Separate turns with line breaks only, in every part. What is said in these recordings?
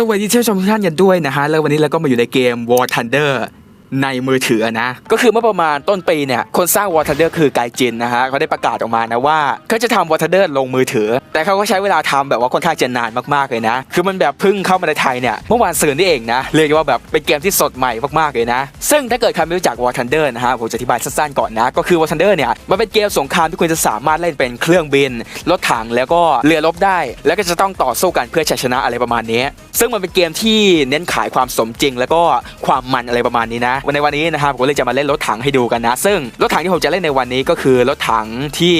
สวัสดีท่านผู้ชมทุกท่านกันด้วยนะฮะ แล้ววันนี้เราก็มาอยู่ในเกม War Thunder ในมือถือนะ ก็คือเมื่อประมาณต้นปีเนี่ย คนสร้าง War Thunder คือไกจินนะฮะเขาได้ประกาศออกมานะว่าเขาจะทำ War Thunder ลงมือถือ แต่เขาก็ใช้เวลาทำแบบว่าค่อนข้างจะนานมากๆเลยนะ คือมันแบบพิ่งเข้ามาในไทยเนี่ย เมื่อวานซืนนี่เองนะ เรียกว่าแบบเป็นเกมที่สดใหม่มากๆเลยนะ ซึ่งถ้าเกิดใครไม่รู้จัก War Thunder นะฮะผมจะอธิบายสั้นๆก่อนนะ ก็คือ War Thunder เนี่ยมันเป็นเกมสงครามที่คุณจะสามารถเล่นเป็นเครื่องบินรถถังแล้วก็เรือรบได้ แล้วก็จะต้องต่อสู้กันเพื่อชัยชนะอะไรประมาณนี้ ซึ่งมันเป็นเกมที่เน้นขายความสมจริง แล้วก็ความมันอะไรประมาณนี้นะวันในวันนี้นะครับผมเลยจะมาเล่นรถถังให้ดูกันนะ ซึ่งรถถังที่ผมจะเล่นในวันนี้ก็คือรถถังที่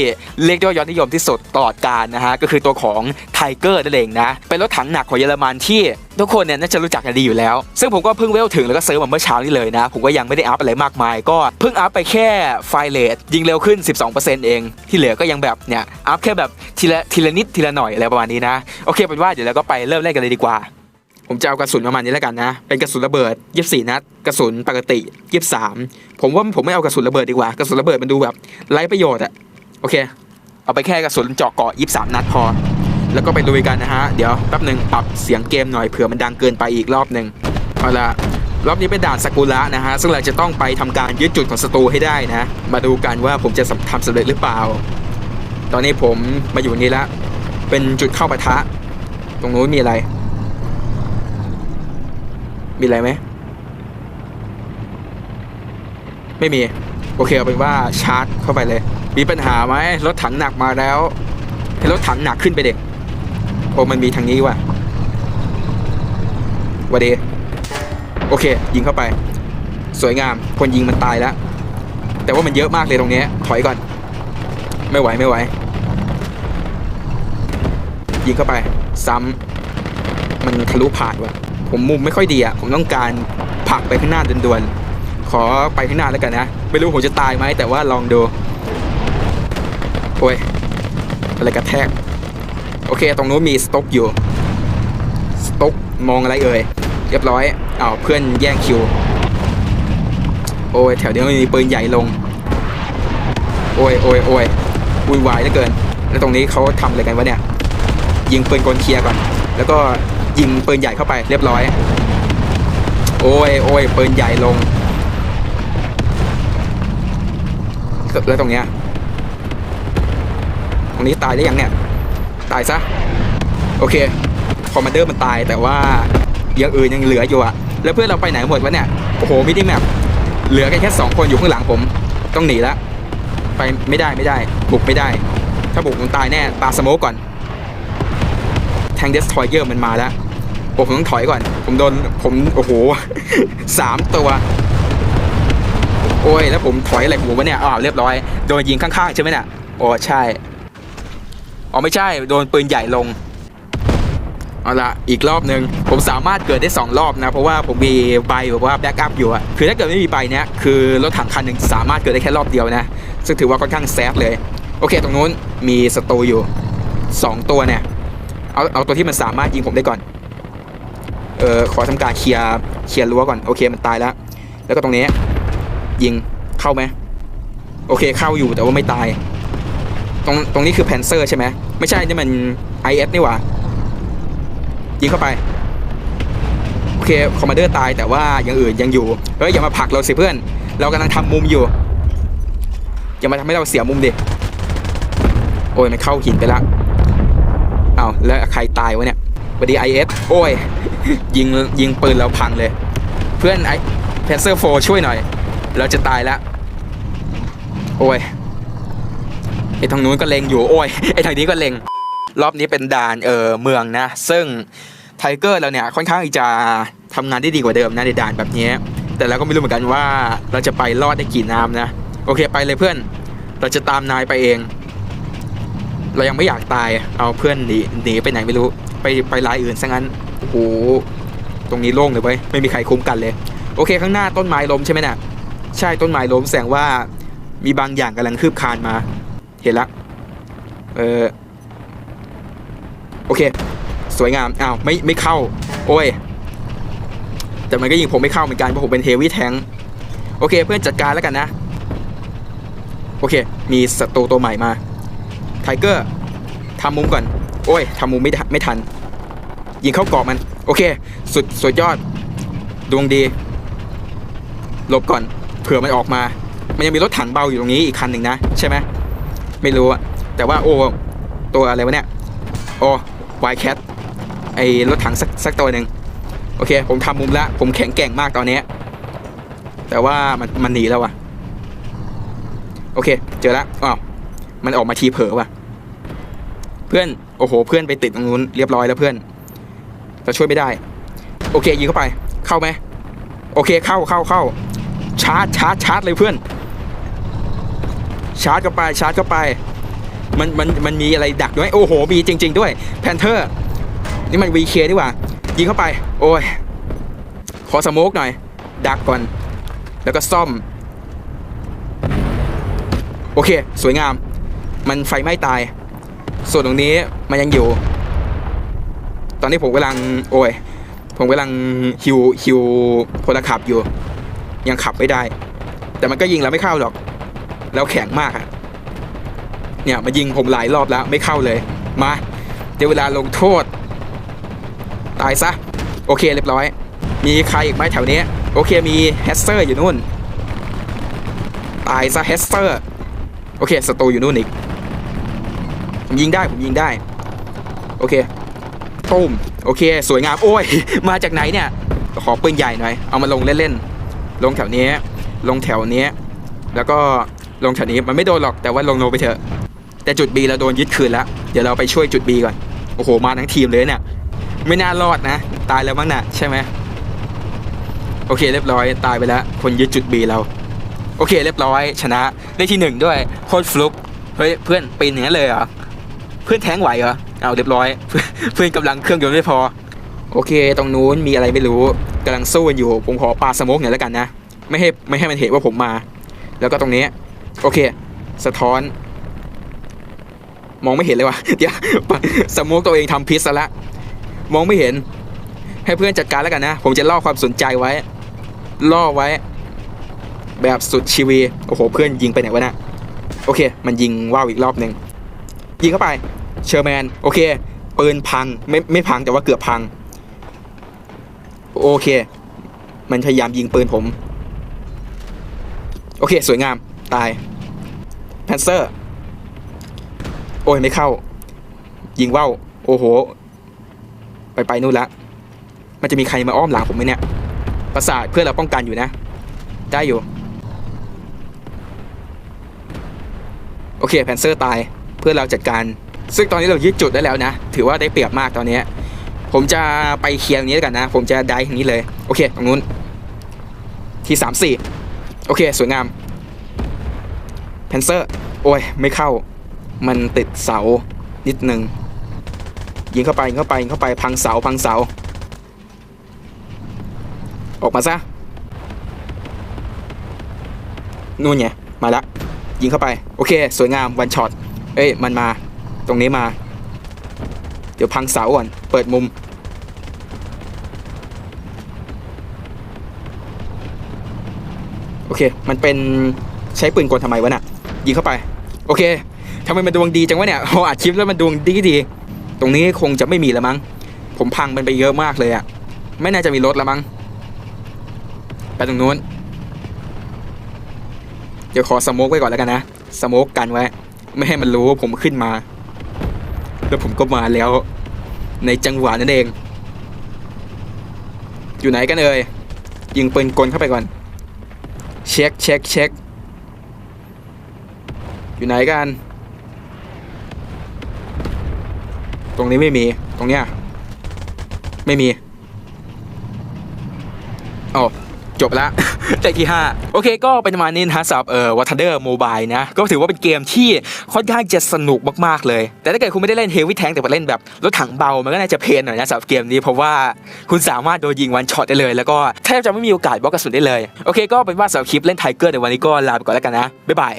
เรียกได้ว่ายอดนิยมที่สุดตลอดกาลนะฮะก็คือตัวของไทเกอร์นั่นเองนะเป็นรถถังหนักของเยอรมันที่ทุกคนเนี่ยน่าจะรู้จักกันดีอยู่แล้ว ซึ่งผมก็เพิ่งเวลถึงแล้วก็ซื้อมาเมื่อเช้านี้เลยนะ ผมก็ยังไม่ได้อัพอะไรมากมาย ก็เพิ่งอัพไปแค่ไฟเลทยิงเร็วขึ้น 12%เอง ที่เหลือก็ยังแบบเนี่ยอัพแค่แบบทีละทีละนิดทีละหน่อยอะไรประมาณนี้นะ โอเคเป็นว่าเดี๋ยวเราก็ไปเริ่มเล่นกันเลยดีกว่า ผมจะเอากระสุนประมาณนี้แล้วกันนะ เป็นกระสุนระเบิด24นัด กระสุนปกติ23ผมว่าผมไม่เอากระสุนระเบิดดีกว่า กระสุนระเบิดมันดูแบบไร้ประโยชน์อะโอเค เอาไปแค่กระสุนเจาะเกาะ23นัดพอ แล้วก็ไปลุยกันนะฮะ เดี๋ยวแป๊บหนึ่งปรับเสียงเกมหน่อยเผื่อมันดังเกินไปอีกรอบหนึ่งเอาละรอบนี้เป็นด่านสกุระนะฮะ ซึ่งเราจะต้องไปทำการยึดจุดของศัตรูให้ได้นะ มาดูกันว่าผมจะสำทำสำเร็จหรือเปล่า ตอนนี้ผมมาอยู่นี่แล้วเป็นจุดเข้าปะทะ ตรงนู้นมีอะไร มีอะไรไหม ไม่มี โอเคเอาเป็นว่าชาร์จเข้าไปเลย มีปัญหาไหมรถถังหนักมาแล้วให้รถถังหนักขึ้นไปเด็กโอ้มันมีทางนี้ว่ะวัสดีโอเค ยิงเข้าไป สวยงาม คนยิงมันตายแล้ว แต่ว่ามันเยอะมากเลยตรงเนี้ยถอยก่อน ไม่ไหวไม่ไหว ยิงเข้าไป ซ้ำมันทะลุผ่านว่ะ ผมมุมไม่ค่อยดีอะผมต้องการผลักไปข้างหน้าด่วนๆขอไปข้างหน้าแล้วกันนะไม่รู้ผมจะตายไหมแต่ว่าลองดูโอ้ยอะไรกระแทกโอเค ตรงนู้นมีสต็อกอยู่สต็อกมองอะไรเอ่ยเรียบร้อยอ้าวเพื่อนแย่งคิว โอ้ยแถวนี้มีปืนใหญ่ลง โอ้ยโอ้ยโอ้ยวุ่นวายเหลือเกิน แล้วตรงนี้เขาทำอะไรกันวะเนี่ย ยิงปืนกลเคลียร์ก่อน แล้วก็ ยิงปืนใหญ่เข้าไปเรียบร้อย โอ้ยโอ้ยปืนใหญ่ลงแล้วตรงเนี้ยตรงนี้ตายได้ยังเนี่ย ตายซะ โอเค คอมมานเดอร์มันตายแต่ว่าอย่างอื่นยังเหลืออยู่อะแล้วเพื่อนเราไปไหนหมดวะเนี่ย โอ้โหมินิแมปเหลือกันแค่สองคนอยู่ข้างหลังผม ต้องหนีละไปไม่ได้ไม่ได้ บุกไม่ได้ ถ้าบุกผมตายแน่ปาสโมกก่อน แทงเดสทอยเยอร์มันมาแล้ว โอ้ผมต้องถอยก่อน ผมโดนผมโอ้โหสามตัวโอ้ยแล้วผมถอยอะไรผมวะเนี่ยอ้าวเรียบร้อยโดนยิงข้างๆใช่ไหมเนี่ยโอ้ใช่อ๋อไม่ใช่ โดนปืนใหญ่ลงเอาละอีกรอบหนึ่งผมสามารถเกิดได้ 2 รอบนะ เพราะว่าผมมีใบแบบว่าแบ็กอัพอยู่อะคือถ้าเกิดไม่มีใบเนี้ยคือรถถังคันหนึ่งสามารถเกิดได้แค่รอบเดียวนะ ซึ่งถือว่าค่อนข้างแซฟเลย โอเค ตรงนู้นมีศัตรูอยู่ 2 ตัวเนี่ย เอาเอาตัวที่มันสามารถยิงผมได้ก่อน เออขอทำการเคลียร์เคลียร์รั้วก่อนโอเคมันตายแล้ว แล้วก็ตรงนี้ ยิงเข้าไหมโอเคเข้าอยู่แต่ว่าไม่ตาย ตรงตรงนี้คือแพนเซอร์ใช่ไหมไม่ใช่นี่มัน IF นี่หว่ายิงเข้าไปโอเคคอมมานเดอร์ตายแต่ว่าอย่างอื่นยังอยู่เฮ้ยอย่ามาผลักเราสิเพื่อน เรากำลังทำมุมอยู่อย่ามาทำให้เราเสียมุมดิโอ้ยมันเข้าหินไปละอ้าแล้วใครตายวะเนี่ยพอดี IF โอ้ย ยิงยิงปืนเราพังเลย เพื่อนไอ้แพนเซอร์โฟช่วยหน่อย เราจะตายแล้ว โอ้ยไอ้ทางนู้นก็เล็งอยู่โอ้ยไอ้ทางนี้ก็เล็ง รอบนี้เป็นด่านเออเมืองนะ ซึ่งไทเกอร์เราเนี่ยค่อนข้างจะทำงานได้ดีกว่าเดิมนะในด่านแบบนี้แต่เราก็ไม่รู้เหมือนกันว่าเราจะไปรอดได้กี่น้ำนะ โอเคไปเลยเพื่อน เราจะตามนายไปเอง เรายังไม่อยากตายเอาเพื่อนหนีหนีไปไหนไม่รู้ ไปไปรายอื่นซะงั้นโอ้โหตรงนี้โล่งเลยเว้ยไม่มีใครคุ้มกันเลย โอเคข้างหน้าต้นไม้ล้มใช่ไหมน่ะใช่ต้นไม้ล้มแสดงว่ามีบางอย่างกำลังคืบคลานมา เห็นละเออโอเค สวยงามอ้าวไม่ไม่เข้า โอ้ย แต่มันก็ยิงผมไม่เข้าเหมือนกันเพราะผมเป็นเฮวี่แทงโอเค เพื่อนจัดการแล้วกันนะ โอเค มีศัตรูตัวใหม่มาไทเกอร์ทำมุมก่อน โอ้ยทำมุมไม่ไม่ทัน ยิงเข้ากรอบมัน โอเค สุดสุดยอด ดวงดีหลบก่อน เผื่อมันออกมา มันยังมีรถถังเบาอยู่ตรงนี้อีกคันหนึ่งนะ ใช่ไหมไม่รู้อะแต่ว่าโอ้ตัวอะไรวะเนี่ยโอ้วายแคทไอรถถังสักสักตัวหนึ่งโอเค ผมทำมุมละผมแข็งแกร่งมากตอนนี้แต่ว่ามันมันหนีแล้ววะโอเค เจอและอ้าวมันออกมาทีเผลอว่ะ เพื่อน โอ้โห เพื่อนไปติดตรงนู้นเรียบร้อยแล้วเพื่อนแต่ช่วยไม่ได้ โอเคยิงเข้าไป เข้าไหมโอเคเข้าเข้าเข้าชาร์จชาร์จชาร์จเลยเพื่อน ชาร์จเข้าไปชาร์จเข้าไป มันมันมันมีอะไรดักด้วยโอ้โหมีจริง ๆ ด้วยแพนเทอร์นี่มัน VK ดีกว่ายิงเข้าไป โอ้ยขอสโมกหน่อย ดักก่อน แล้วก็ซ่อม โอเค สวยงาม มันไฟไหม้ตาย ส่วนตรงนี้มันยังอยู่ ตอนนี้ผมกำลัง โอ้ย ผมกำลังฮิวฮิวพลขับอยู่ ยังขับไม่ได้ แต่มันก็ยิงแล้วไม่เข้าหรอก แล้วแข็งมากอะเนี่ยมายิงผมหลายรอบแล้วไม่เข้าเลย มาเดี๋ยวเวลาลงโทษ ตายซะ โอเคเรียบร้อย มีใครอีกไหมแถวนี้ โอเคมีแฮสเซอร์อยู่นู่น ตายซะแฮสเซอร์ โอเคสตูอยู่นู่นอีก ผมยิงได้ผมยิงได้ โอเคตุ้มโอเค สวยงามโอ้ย มาจากไหนเนี่ย ขอปืนใหญ่หน่อย เอามาลงเล่นๆ ลงแถวนี้ ลงแถวนี้ แล้วก็ลงแถวนี้มันไม่โดนหรอกแต่ว่าลงโนไปเถอะ แต่จุด B เราโดนยึดคืนแล้ว เดี๋ยวเราไปช่วยจุด B ก่อน โอ้โห มาทั้งทีมเลยเนี่ย ไม่น่ารอดนะ ตายแล้วมั้งน่ะใช่ไหมโอเค เรียบร้อย ตายไปแล้ว คนยึดจุด B เรา โอเค เรียบร้อย ชนะ ได้ที่หนึ่งด้วย โคตรฟลุก เฮ้ย เพื่อนปีนอย่างนั้นเลยเหรอ พื่อนแท้งไหวเหรอเอาเรียบร้อย เพื่อนกำลังเครื่องยนต์ไม่พอ โอเค ตรงนู้นมีอะไรไม่รู้กำลังสู้กันอยู่ ผมขอปาสโมกหน่อยแล้วกันนะ ไม่ให้ไม่ให้มันเห็นว่าผมมา แล้วก็ตรงนี้ โอเค สะท้อน มองไม่เห็นเลยว่ะเดี๋ยวสโมกตัวเองทำพิษซะละ มองไม่เห็น ให้เพื่อนจัดการแล้วกันนะ ผมจะล่อความสนใจไว้ ล่อไว้ แบบสุดชีวี โอ้โห เพื่อนยิงไปไหนวะเนะโอเค มันยิงว่าวอีกรอบหนึ่งยิงเข้าไป เชอร์แมน โอเคปืนพังไม่ไม่พังแต่ว่าเกือบพัง โอเค มันพยายามยิงปืนผม โอเค สวยงามตายแพนเซอร์ โอ้ย ไม่เข้า ยิงว่าวโอ้โห ไปไปนู่นละ มันจะมีใครมาอ้อมหลังผมไหมเนี่ยประสาทเพื่อเราป้องกันอยู่นะ ได้อยู่ โอเคแพนเซอร์ตายเพื่อเราจัดการ ซึ่งตอนนี้เรายึดจุดได้แล้วนะ ถือว่าได้เปรียบมากตอนนี้ ผมจะไปเคียงนี้แล้วกันนะ ผมจะได้ทางนี้เลย โอเค ตรงนู้น ที่สามสี่โอเค สวยงามแพนเซอร์ โอ้ย ไม่เข้า มันติดเสา นิดหนึ่งยิงเข้าไป ยิงเข้าไป ยิงเข้าไป พังเสา พังเสา ออกมาซะ นู่นไง มาละ ยิงเข้าไป โอเค สวยงาม วันช็อต เอ้ย มันมา ตรงนี้มา เดี๋ยวพังเสาก่อน เปิดมุม โอเค มันเป็นใช้ปืนกลทำไมวะน่ะ ยิงเข้าไป โอเคทำไมมันดวงดีจังวะเนี่ยพออัดคลิปแล้วมันดวงดีดี ตรงนี้คงจะไม่มีแล้วมั้ง ผมพังมันไปเยอะมากเลยอะไม่น่าจะมีรถแล้วมั้ง ไปตรงนู้น เดี๋ยวขอสโมกไว้ก่อนแล้วกันนะ สโมกกันไว้ ไม่ให้มันรู้ว่าผมขึ้นมา แล้วผมก็มาแล้ว ในจังหวะนั่นเอง อยู่ไหนกันเอ่ยยิงปืนกลเข้าไปก่อน เช็คเช็คเช็คอยู่ไหนกัน ตรงนี้ไม่มี ตรงเนี้ย ไม่มี อ๋อ จบละ ได้ที่5โอเคก็เป็นประมาณนี้นะฮะสำหรับเอ่อวัตเดอร์โมบายนะ ก็ถือว่าเป็นเกมที่ค่อนข้างจะสนุกมากๆเลย แต่ถ้าเกิดคุณไม่ได้เล่นเฮฟวี่แทงแต่ไปเล่นแบบรถถังเบา มันก็น่าจะเพลนหน่อยนะสำหรับเกมนี้เพราะว่าคุณสามารถโดนยิงวันช็อตได้เลย แล้วก็แทบจะไม่มีโอกาสบล็อกกระสุนได้เลย โอเค ก็เป็นว่าสำหรับคลิปเล่นไทเกอร์ในวันนี้ก็ลาไปก่อนแล้วกันนะบ๊ายบาย